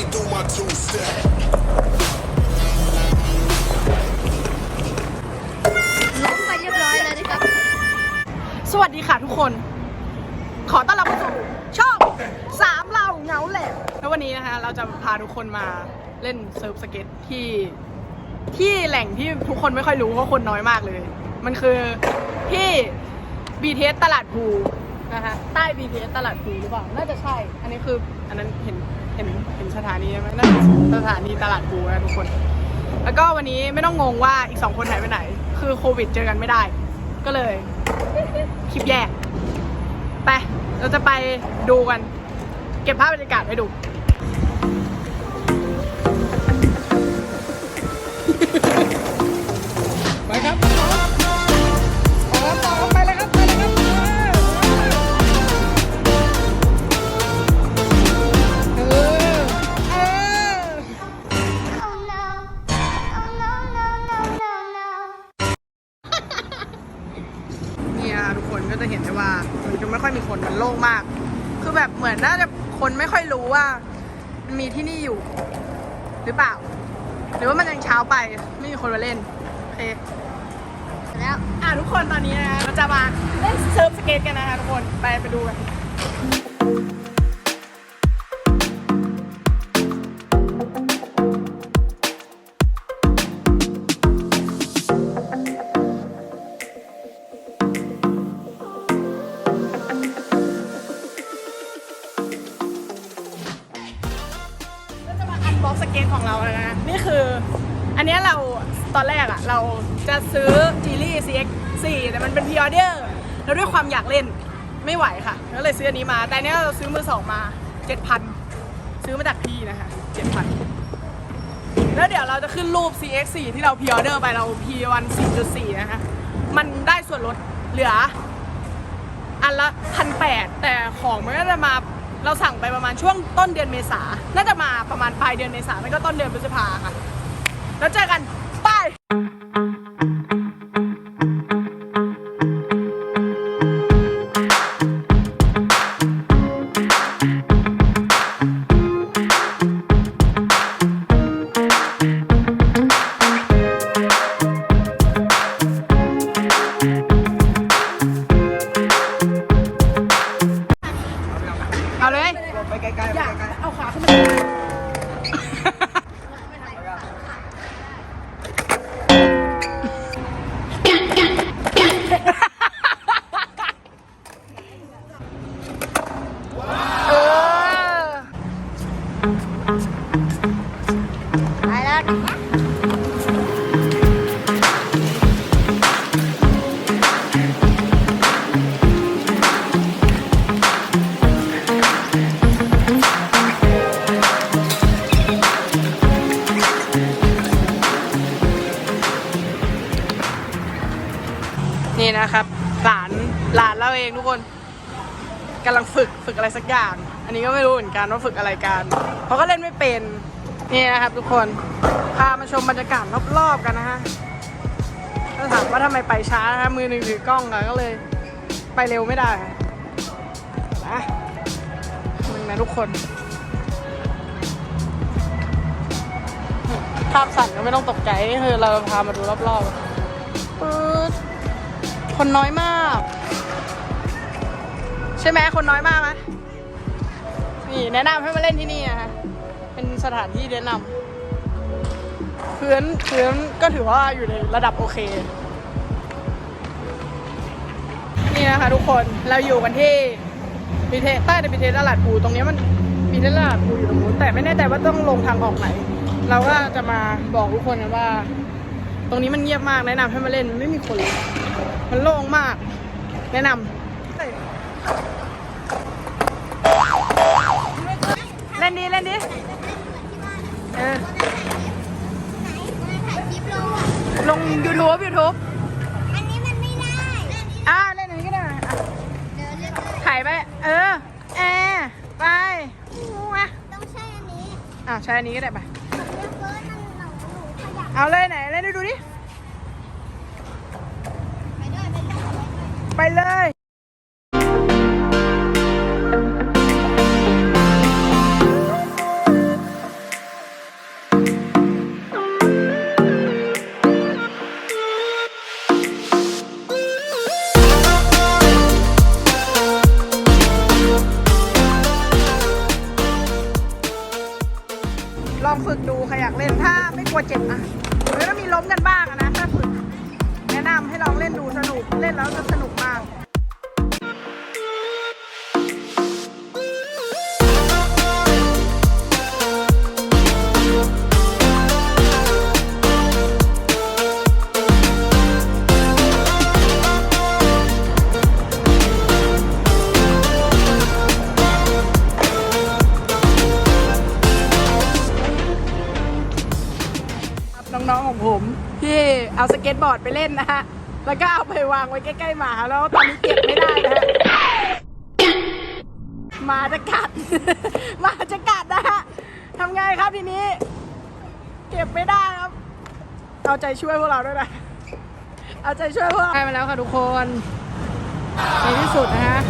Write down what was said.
me do my two step. สวัสดีค่ะทุกคน ขอต้อนรับเข้าสู่ช่องสามเราเหงาแหละแล้ววันนี้นะคะเราจะพาทุกคนมาเล่นเซิร์ฟสเก็ตที่ที่แหล่งที่ทุกคนไม่ค่อยรู้เพราะคนน้อยมากเลย มันคือที่ BTS ตลาดภู นะคะใต้ BTS ตลาดภูหรือเปล่า น่าจะใช่ อันนี้คืออันนั้นเห็นเห็นเห็นสถานีไหมน่าจะสถานีตลาดภูนะทุกคน แล้วก็วันนี้ไม่ต้องงงว่าอีกสองคนหายไปไหน คือโควิดเจอกันไม่ได้ ก็เลยคลิปแยก ไปเราจะไปดูกัน เก็บภาพบรรยากาศให้ดูไปครับ คนก็จะเห็นได้ว่ามันจะไม่ค่อยมีคนมันโล่งมาก คือแบบเหมือนน่าจะคนไม่ค่อยรู้ว่ามันมีที่นี่อยู่ หรือเปล่า หรือว่ามันยังเช้าไปไม่มีคนมาเล่นโอเคแล้วอะทุกคนตอนนี้นะเราจะมาเล่นเซิร์ฟสเก็ตกันนะคะทุกคนไปไปดูกัน อันเนี้ยเราตอนแรกอะเราจะซื้อจีลี่ CX 4 แต่มันเป็นพ r ออเดอร์แล้วด้วยความอยากเล่นไม่ไหวค่ะก็เลยซื้ออันนี้มา แต่อันเนี้ยเราซื้อมือสองมา 7,000 ซื้อมาจากพี่นะคะ 7,000 แล้วเดี๋ยวเราจะขึ้นรูป CX 4 ที่เราพ r ออเดอร์ไปเรา P1 4.4นะคะ มันได้ส่วนลดเหลือ อันละพันแปดแต่ของมันก็จะมาเราสั่งไปประมาณช่วงต้นเดือนเมษา น่าจะมาประมาณปลายเดือนเมษาไม่ก็ต้นเดือนพฤษภาค่ะ แล้วเจอกันบายเอาเลย ไปไกลๆไปอยากไกลเอาขาขึ้นมา ไปแล้วนี่นะครับ หลานหลานเราเองทุกคนกำลังฝึกฝึกอะไรสักอย่าง อันนี้ก็ไม่รู้เหมือนกันว่าฝึกอะไรกันเพราะก็เล่นไม่เป็นนี่นะครับทุกคนพามาชมบรรยากาศรอบๆกันนะฮะถ้าถามว่าทำไมไปช้านะครับมือหนึ่งถือกล้องอะก็เลยไปเร็วไม่ได้นะมึงนะทุกคนภาพสั่นก็ไม่ต้องตกใจนี่คือเราพามาดูรอบๆปึ๊ดคนน้อยมาก ใช่ไหมคนน้อยมากไหม นี่แนะนำให้มาเล่นที่นี่นะคะเป็นสถานที่แนะนำพื้นพื้นก็ถือว่าอยู่ในระดับโอเค นี่นะคะทุกคนเราอยู่กันที่บีเทใต้ในบีเทตลาดภูตรงนี้มันบีเทตลาดภูอยู่ตรงนู้นแต่ไม่แน่ใจว่าต้องลงทางออกไหน เราก็จะมาบอกทุกคนกันว่า ตรงนี้มันเงียบมากแนะนำให้มาเล่นมันไม่มีคนเลยมันโล่งมาก แนะนำ เล่นดีเล่นดีเออถ่ายคลิปลงอะลง YouTube YouTube อันนี้มันไม่ได้อ่าเล่นอันนี้ก็ได้อะเดี๋ยวเลือกเลยถ่ายไป เออแอร์ไปงัวต้องใช่อันนี้อะใช้อันนี้ก็ได้ไปเลือกเฟิร์สมันหนูหนูขยับเอาเลยไหนเล่นดูดูดิไปด้วยไปด้วยไปเลย องฝึกดูใครอยากเล่นถ้าไม่กลัวเจ็บอะหรือถ้ามีล้มกันบ้างนะถ้าฝึกแนะนำให้ลองเล่นดูสนุกเล่นแล้วจะสนุกมาก เอาสเก็ตบอร์ดไปเล่นนะฮะ แล้วก็เอาไปวางไว้ใกล้ๆหมาแล้วตอนนี้เก็บไม่ได้นะฮะหมาจะกัดหมาจะกัดนะฮะทำไงครับทีนี้ เก็บไม่ได้ครับ เอาใจช่วยพวกเราด้วยนะ เอาใจช่วยพวกเราได้มาแล้วค่ะทุกคน ในที่สุดนะฮะ